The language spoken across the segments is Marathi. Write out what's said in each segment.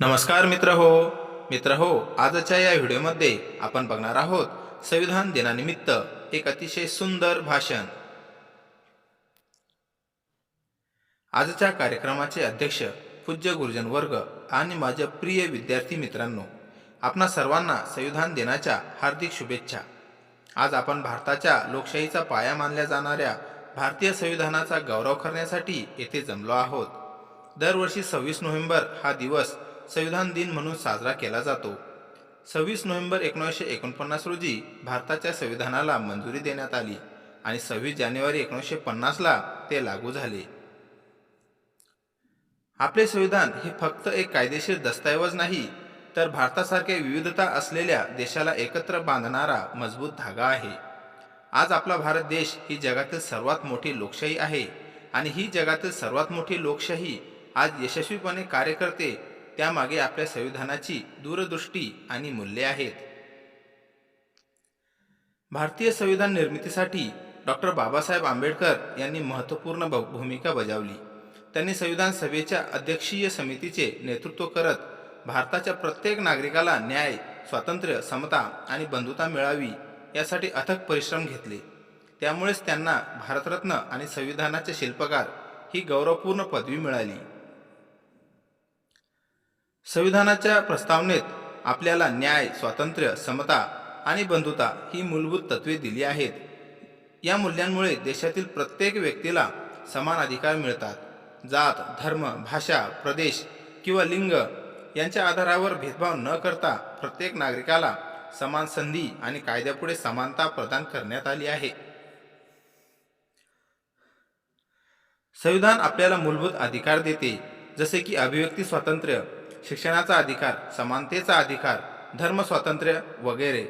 नमस्कार मित्र हो. मित्र हो आजच्या या व्हिडिओमध्ये आपण बघणार आहोत संविधान दिनानिमित्त एक अतिशय सुंदर भाषण. आजच्या कार्यक्रमाचे अध्यक्ष पूज्य गुरुजन वर्ग आणि माझ्या प्रिय विद्यार्थी मित्रांनो आपणा सर्वांना संविधान दिनाच्या हार्दिक शुभेच्छा. आज आपण भारताच्या लोकशाहीचा पाया मानल्या जाणाऱ्या भारतीय संविधानाचा गौरव करण्यासाठी येथे जमलो आहोत. दरवर्षी सव्वीस नोव्हेंबर हा दिवस संविधान दिन म्हणून साजरा केला जातो. सव्वीस नोव्हेंबर एकोणीसशे एकोणपन्नास रोजी भारताच्या संविधानाला मंजुरी देण्यात आली आणि सव्वीस जानेवारी एकोणीसशे पन्नासला ते लागू झाले. आपले संविधान हे फक्त एक कायदेशीर दस्तऐवज नाही तर भारतासारख्या विविधता असलेल्या देशाला एकत्र बांधणारा मजबूत धागा आहे. आज आपला भारत देश ही जगातील सर्वात मोठी लोकशाही आहे आणि ही जगातील सर्वात मोठी लोकशाही आज यशस्वीपणे कार्य करते त्यामागे आपल्या संविधानाची दूरदृष्टी आणि मूल्ये आहेत. भारतीय संविधान निर्मितीसाठी डॉक्टर बाबासाहेब आंबेडकर यांनी महत्त्वपूर्ण भ- भूमिका बजावली. त्यांनी संविधान सभेच्या अध्यक्षीय समितीचे नेतृत्व करत भारताच्या प्रत्येक नागरिकाला न्याय स्वातंत्र्य समता आणि बंधुता मिळावी यासाठी अथक परिश्रम घेतले. त्यामुळेच त्यांना भारतरत्न आणि संविधानाचे शिल्पकार ही गौरवपूर्ण पदवी मिळाली. संविधानाच्या प्रस्तावनेत आपल्याला न्याय स्वातंत्र्य समता आणि बंधुता ही मूलभूत तत्वे दिली आहेत. या मूल्यांमुळे देशातील प्रत्येक व्यक्तीला समान अधिकार मिळतात. जात धर्म भाषा प्रदेश किंवा लिंग यांच्या आधारावर भेदभाव न करता प्रत्येक नागरिकाला समान संधी आणि कायद्यापुढे समानता प्रदान करण्यात आली आहे. संविधान आपल्याला मूलभूत अधिकार देते जसे की अभिव्यक्ती स्वातंत्र्य शिक्षणाचा अधिकार समानतेचा अधिकार धर्म स्वातंत्र्य वगैरे.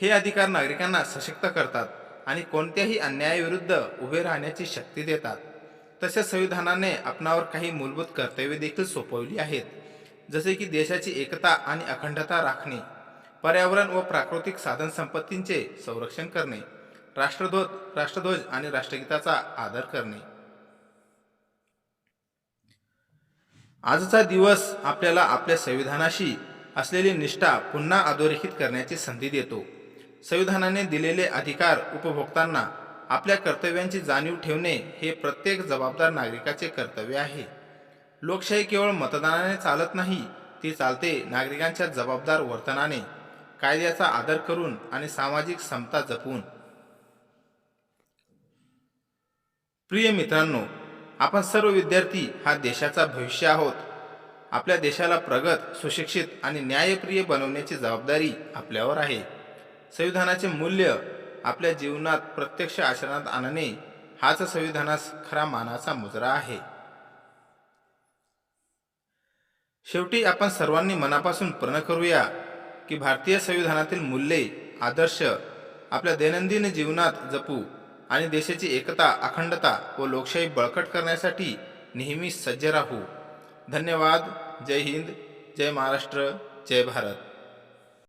हे अधिकार नागरिकांना सशक्त करतात आणि कोणत्याही अन्यायाविरुद्ध उभे राहण्याची शक्ती देतात. तसेच संविधानाने आपणावर काही मूलभूत कर्तव्ये देखील सोपवली आहेत. जसे की देशाची एकता आणि अखंडता राखणे पर्यावरण व प्राकृतिक साधनसंपत्तींचे संरक्षण करणे राष्ट्रध्वज राष्ट्रध्वज आणि राष्ट्रगीताचा आदर करणे. आजचा दिवस आपल्याला आपल्या संविधानाशी असलेली निष्ठा पुन्हा अधोरेखित करण्याची संधी देतो. संविधानाने दिलेले अधिकार उपभोक्तांना आपल्या कर्तव्यांची जाणीव ठेवणे हे प्रत्येक जबाबदार नागरिकाचे कर्तव्य आहे. लोकशाही केवळ मतदानाने चालत नाही ती चालते नागरिकांच्या जबाबदार वर्तनाने कायद्याचा आदर करून आणि सामाजिक समता जपून. प्रिय मित्रांनो आपण सर्व विद्यार्थी हा देशाचा भविष्य आहोत. आपल्या देशाला प्रगत सुशिक्षित आणि न्यायप्रिय बनवण्याची जबाबदारी आपल्यावर आहे. संविधानाचे मूल्य आपल्या जीवनात प्रत्यक्ष आचरणात आणणे हाच संविधानास खरा मानाचा मुजरा आहे. शेवटी आपण सर्वांनी मनापासून प्रण करूया की भारतीय संविधानातील मूल्ये आदर्श आपल्या दैनंदिन जीवनात जपू आणि देशाची एकता अखंडता व लोकशाही बळकट करण्यासाठी नेहमी सज्ज राहू. धन्यवाद. जय हिंद. जय महाराष्ट्र. जय भारत.